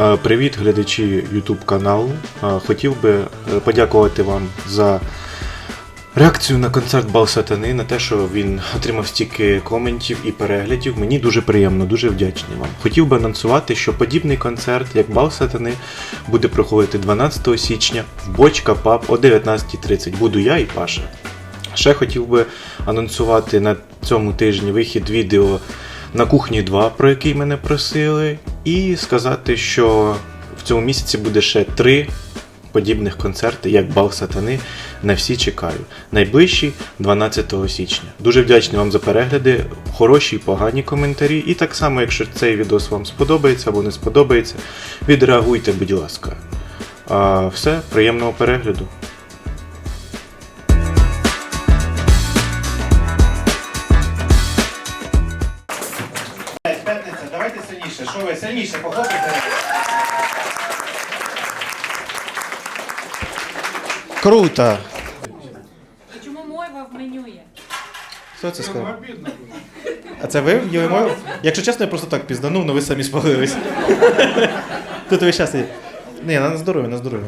Е, Привіт, глядачі YouTube каналу. Е, Хотів би е, подякувати вам за реакцію на концерт Бал Сатани, на те, що він отримав стільки коментів і переглядів. Мені дуже приємно, дуже вдячний вам. Хотів би анонсувати, що подібний концерт, як Бал Сатани, буде проходити 12 січня в Бочка Паб о 19.30. Буду я і Паша. Ще хотів би анонсувати на цьому тижні вихід відео на кухні 2, про який мене просили, і сказати, що в цьому місяці буде ще три подібних концерти, як Бал Сатани. На всі чекаю. Найближчі 12 січня. Дуже вдячний вам за перегляди, хороші і погані коментарі. І так само, якщо цей відос вам сподобається або не сподобається, відреагуйте, будь ласка. А все, приємного перегляду. Що ви сильніше похлопайте? Круто. Чому мойва в меню є? Хто це сказав? А це ви їли мою? Якщо чесно, я просто так пізданув, але ви самі спалились. Тут ви щас є. Ні, на здоров'я, на здоров'я.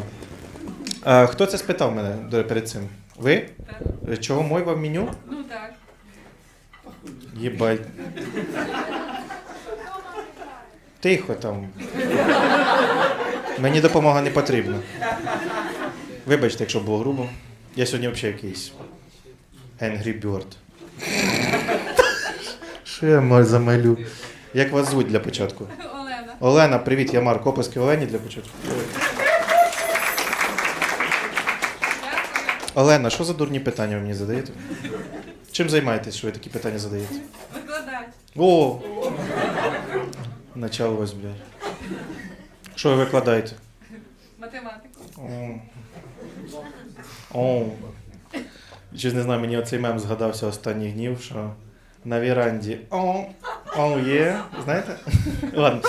А, хто це спитав мене до- перед цим? Ви? Так. Чого мойва в меню? Ну так. Єбать. Тихо там. Мені допомога не потрібна. Вибачте, якщо було грубо. Я сьогодні взагалі якийсь Angry Bird. Що я ма- замалю? Як вас звуть для початку? Олена. Олена, привіт, я Марк. Оплески Олені для початку. Олена, що за дурні питання ви мені задаєте? Чим займаєтесь, що ви такі питання задаєте? Викладач. О! Началось, блядь. Що ви викладаєте? Математику. О. О. Щось не знаю, мені оцей мем згадався останніх днів, що на віранді. О, о, є. Знаєте? Ладно.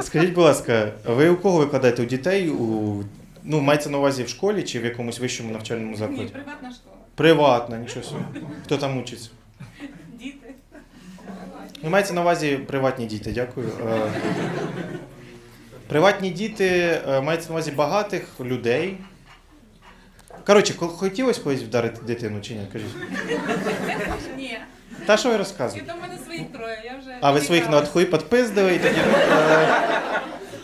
Скажіть, будь ласка, ви у кого викладаєте? У дітей? У... Ну, мається на увазі в школі чи в якомусь вищому навчальному Ні, закладі? приватна школа. Приватно, нічого собі. Хто там учиться? Ну, мається на увазі приватні діти, дякую. Е, Приватні діти е, мається на увазі багатих людей. Коротше, ко- хотілося колись вдарити дитину чи ні? Кажіть. Ні. Та що ви розказуєте? в мене своїх троє, я вже. А ви своїх на тікала. підпиздили і тоді. е,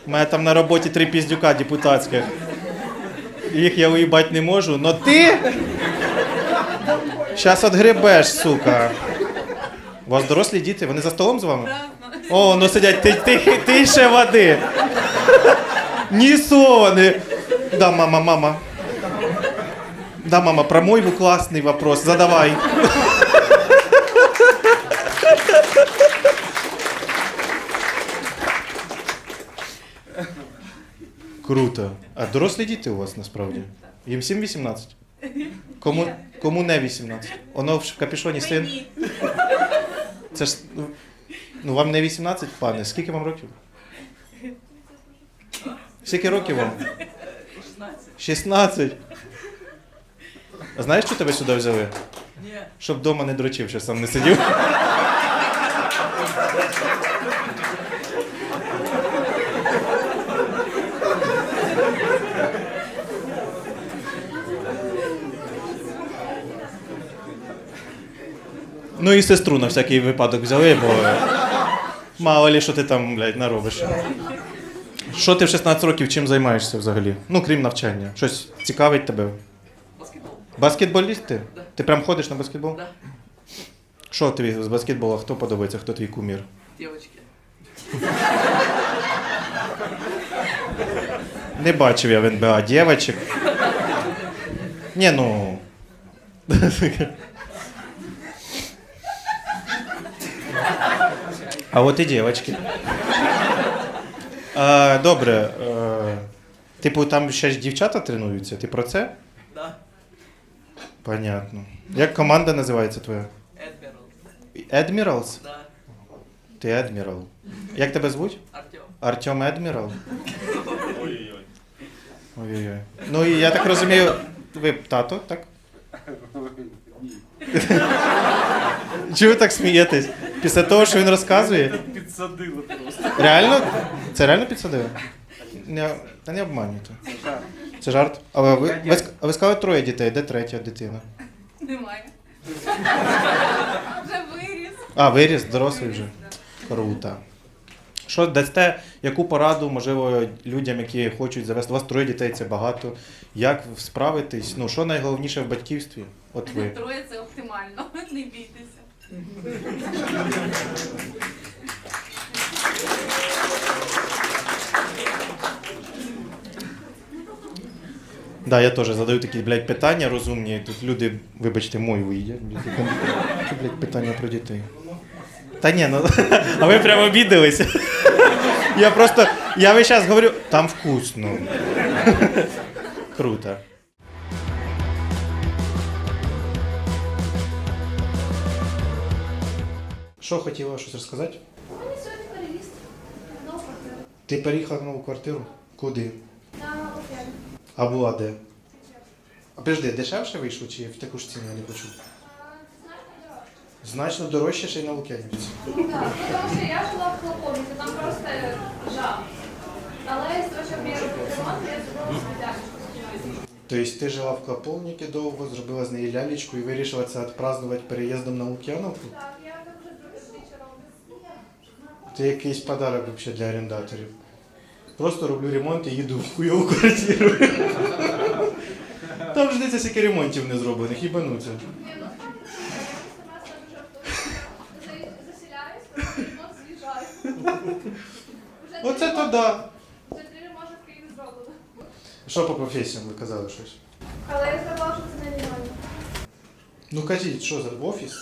У мене там на роботі три піздюка депутатських. Їх я уїбати не можу, но ти. Щас отгребеш, сука. У вас дорослі діти, вони за столом з вами? О, ну сидять, ти, ти, ти ще води. Ні слова не. Да, мама, мама. Да, мама, про мойву классный вопрос. Задавай. Круто. А дорослі діти у вас насправді? Їм всім 18? Кому, кому не 18? Воно в капюшоні син. Це ж. ну, Ну, вам не 18, пане. Скільки вам років? Скільки років вам? 16. А знаєш, що тебе сюди взяли? Ні. Щоб вдома не дрочив, що сам не сидів. Ну і сестру на всякий випадок взяли, бо мало лі, що ти там, блядь, наробиш. Що ти в 16 років чим займаєшся взагалі? Ну, крім навчання. Щось цікавить тебе? Баскетбол. Баскетболіст ти? Да. Ти прям ходиш на баскетбол? Да. Що тобі з баскетболу? Хто подобається, хто твій кумір? Девочки. Не бачив я в НБА дівчаток. Ні, ну. А от і дівчатки. А, добре. Е, типу, там ще ж дівчата тренуються. Ти про це? Да. Понятно. Як команда називається твоя? Admiral. Admirals? Да. Ти Admiral. Як тебе звуть? Артем. Артем Адмірал? Ой-ой-ой. Ну і я так розумію, ви тато, так? Чого ви так смієтесь? Після того, що він розказує? Підсадило просто. Реально? Це реально підсадили? Не, та не обманюйте. Це жарт. А ви, ви, ск- а ви сказали троє дітей, де третя дитина? Немає. Вже виріс. А, виріс, дорослий вже. Круто. Що дасте, яку пораду, можливо, людям, які хочуть завести? У вас троє дітей, це багато. Як справитись? Ну, що найголовніше в батьківстві? От ви. Троє це оптимально. Не бійтеся. Да, я теж задаю такі, блядь, питання розумні. Тут люди, вибачте, мою їдять. блядь, питання про дітей. Та ні, ну а ви прямо обідалися. Я просто, я весь час говорю, там вкусно. Круто. Що хотіла щось розказати? Мені сьогодні переїзд. в Нову квартиру. Ти переїхав в нову квартиру? Куди? На Лук'яні. А була де? А подожди, дешевше вийшло чи в таку ж ціну я не почув? Значно дорожче ще й на Лук'янівці. Так, тому що я жила в Клоповнику, там просто жах. Але з того, щоб я ремонт, я зробила спеціально. Тобто ти жила в Клоповнику довго, зробила з неї лялечку і вирішила це відпразднувати переїздом на Лук'яновку? Так, я там вже друге двічі роблю. Це якийсь подарок взагалі для орендаторів. Просто роблю ремонт і їду в хуйову квартиру. Там ж дивіться, скільки ремонтів не зроблених, їбануться. Ну. Оце то да. Вже три в Києві зроблено. Що по професіям ви казали щось? Але я сказала, що це не нормально. Ну кажіть, що за офіс?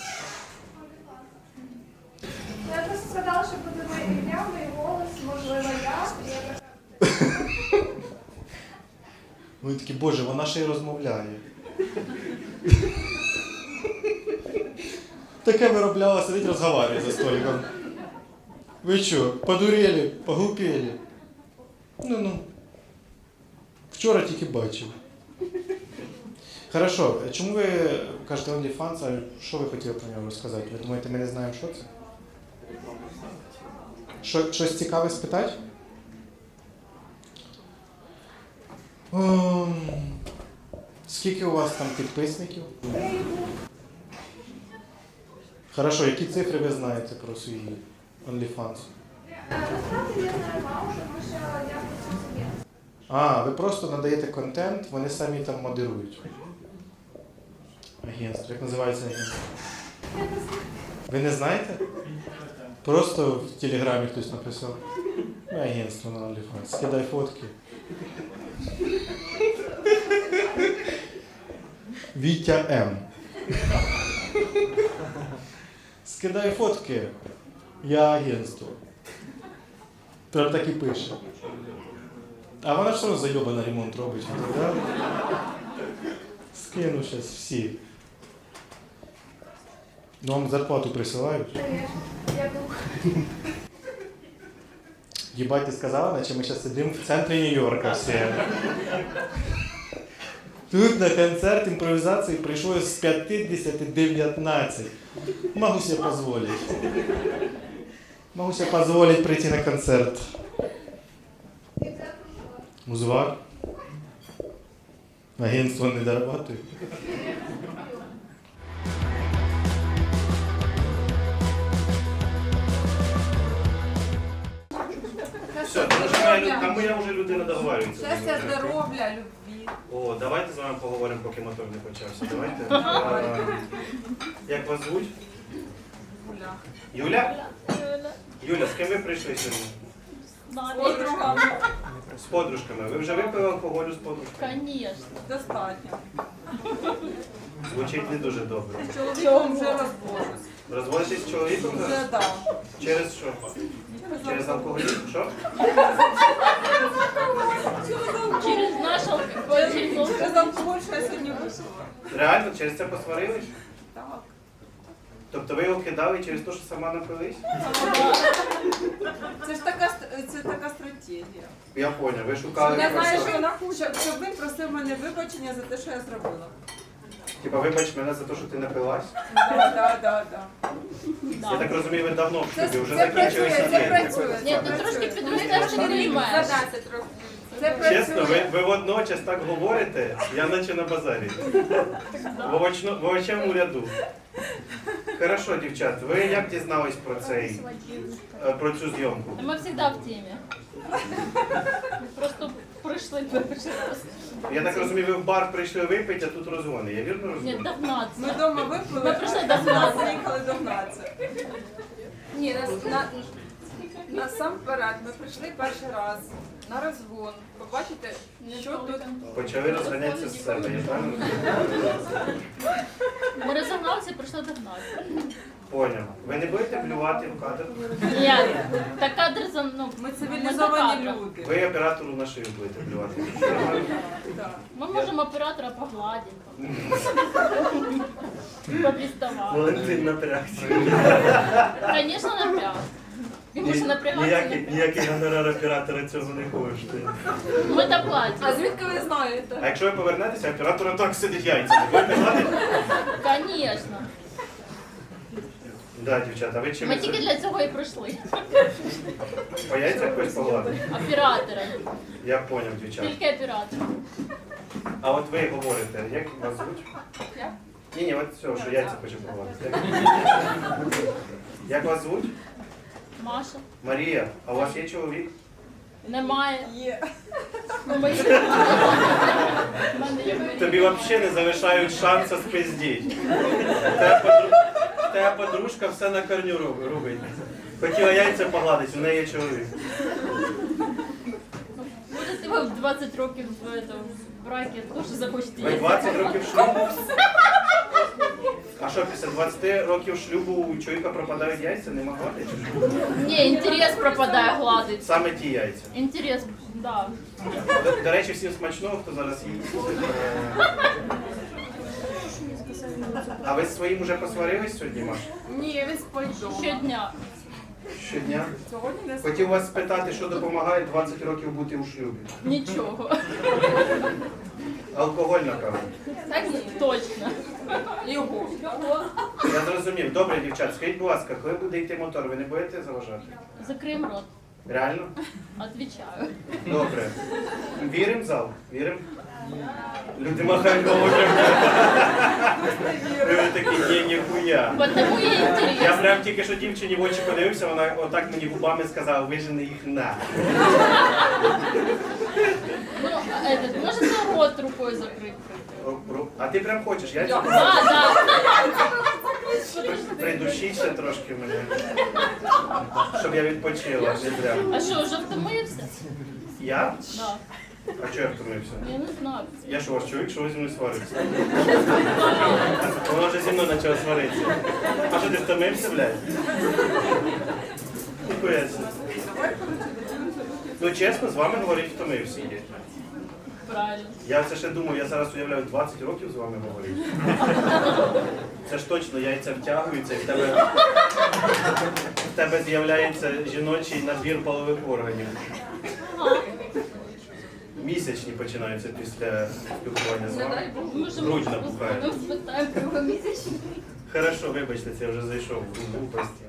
Я просто сказала, що буде моє ім'я, мій голос, можливо, я. І я така, Вони такі, боже, вона ще й розмовляє. Таке виробляла, сидить, розговариває за столиком. Ви що, подурели, поглупели? Ну ну. Вчора тільки бачив. Хорошо, чому ви кажете OnlyFans, а що ви хотіли про нього розказати? Ви думаєте, ми не знаємо, що це? Що, щось цікаве спитати? Ем, Скільки у вас там підписників? Хорошо, які цифри ви знаєте про свій OnlyFans? Насправді я знаю я. А, ви просто надаєте контент, вони самі там модерують. Агентство. Як називається агентство? Ви не знаєте? Просто в телеграмі хтось написав. Агентство на OnlyFans. Скидай фотки. Вітя М. Скидай фотки. Я агентство. Прям так і пише. А вона ж все одно зайобана ремонт робить. Да? Скину зараз всі. Ну, вам зарплату присилають. Я був. Єбать, ти сказала, наче ми зараз сидимо в центрі Нью-Йорка всі. Тут на концерт імпровізації прийшло з 50-19. Могу себе позволить. Могу себе позволить прийти на концерт. Музвар. Агентство не дорабатує. Все, там моя вже людина договорюється. Щастя, здоров'я, любві. О, давайте з вами поговоримо, поки мотор не почався. Давайте. Е, Як вас звуть? Гуля. Юля? Юля, з ким ви прийшли сьогодні? Подругами. З подружками. Ви вже випили алкоголю з подружками? Конечно. Достатньо. Звучить не дуже добре. З чоловіком вже розвожусь. Розводитесь з чоловіком зараз? Вже да. Через що? Через алкоголізм? Що? Через наш алкоголь. Сказав більше, я сьогодні випила. Реально, через це посварились? Так. Тобто ви його кидали через те, що сама напились? Це ж така, це така стратегія. Я поняв, ви шукали. Я знаю, що вона хоче, щоб він просив мене вибачення за те, що я зробила. Типа, вибач мене за те, що ти напилась. Да, да, да, да. Я так розумію, ви давно в шлюбі, вже це працює, закінчилися це працює. Ні, ти трошки працює. підростеш, не маєш. 10 років. Це. Чесно, ви, ви водночас так говорите, я наче на базарі. В, овочно, в овочевому ряду. Хорошо, дівчат, ви як дізнались про цей е, про цю зйомку? Ми завжди в темі. Прийшли перший раз. Я так розумію, ви в бар прийшли випити, а тут розгони. Я вірно Ні, розумію? догнатися. Ми вдома випили, Ми прийшли а догнатися. приїхали догнатися. Ні, на, на, насамперед ми прийшли перший раз на розгон. Побачите, що тут Почали розганятися з себе, я правильно? Ми розогналися і прийшли догнатися. Поняв. Ви не будете блювати в кадр? Ні, так кадр за ну, ми цивілізовані люди. Ви оператору на шию будете блювати. Ми можемо оператора погладити. Поприставати. Валентин напрягся. Звісно, напряг. Він може напрягатися. Ніякий, ніякий гонорар оператора цього не коштує. Ми доплатимо. А звідки ви знаєте? А якщо ви повернетеся, оператора так сидить яйця. Будете? Звісно. Да, дівчата, ви чим Ми тільки для цього і прийшли. по яйцях хтось погладить? Оператора. Я поняв, дівчата. Тільки оператор. А от ви говорите, як вас звуть? Я? Ні, ні, от все, що яйця хочу погладити. Як- вас звуть? Маша. Марія, а у вас є чоловік? Немає. Є. Ну, мене є Тобі взагалі не залишають шансу спиздіть. Та подру- та подружка все на корню роб- робить. Хотіла яйця погладити, у неї є чоловік. Будете ви в 20 років в, это, в бракі, теж захочете Ви їсти. 20 років шлюбу. А що, після 20 років шлюбу у чоловіка пропадають яйця? Нема що? Ні, інтерес пропадає гладить. Саме ті яйця. Інтерес, да. До, до речі, всім смачного, хто зараз їсть. Е, А ви з своїм уже посварились сьогодні, Маш? Ні, він спить вдома. Щодня. Щодня. Сьогодні не Хотів вас спитати, що допомагає 20 років бути у шлюбі. Нічого. Алкоголь, напевно. Так ні. Точно. Його. Я зрозумів. Добре, дівчат, скажіть, будь ласка, коли буде йти мотор, ви не будете заважати? Закриємо рот. Реально? Отвічаю. Добре. Віримо в зал? Віримо? Люди махають головою. Ви такі, ні, ніхуя. Потому Я прям тільки що дівчині в очі подивився, вона отак мені губами сказала, вижени їх на. Ну, этот, можете рот рукою закрити. А ти прям хочеш, я Да, да. придушіть ще трошки мене, щоб я відпочила. Не. А що, вже втомився? Я? Да. А чого я втомився? Я не знаю. Я що, ваш чоловік, що ви зі мною сварився? Вона вже зі мною почала сваритися. А що ти втомився, блядь? Ніхуя собі. Ну чесно, з вами говорить втомився. Правильно. Я це ще думаю, я зараз уявляю 20 років з вами говорю. Це ж точно яйця втягуються, і в тебе, в тебе з'являється жіночий набір полових органів. Місячні починаються після спілкування з вами. Грудь напухає. Хорошо, вибачте, це я вже зайшов в глупості.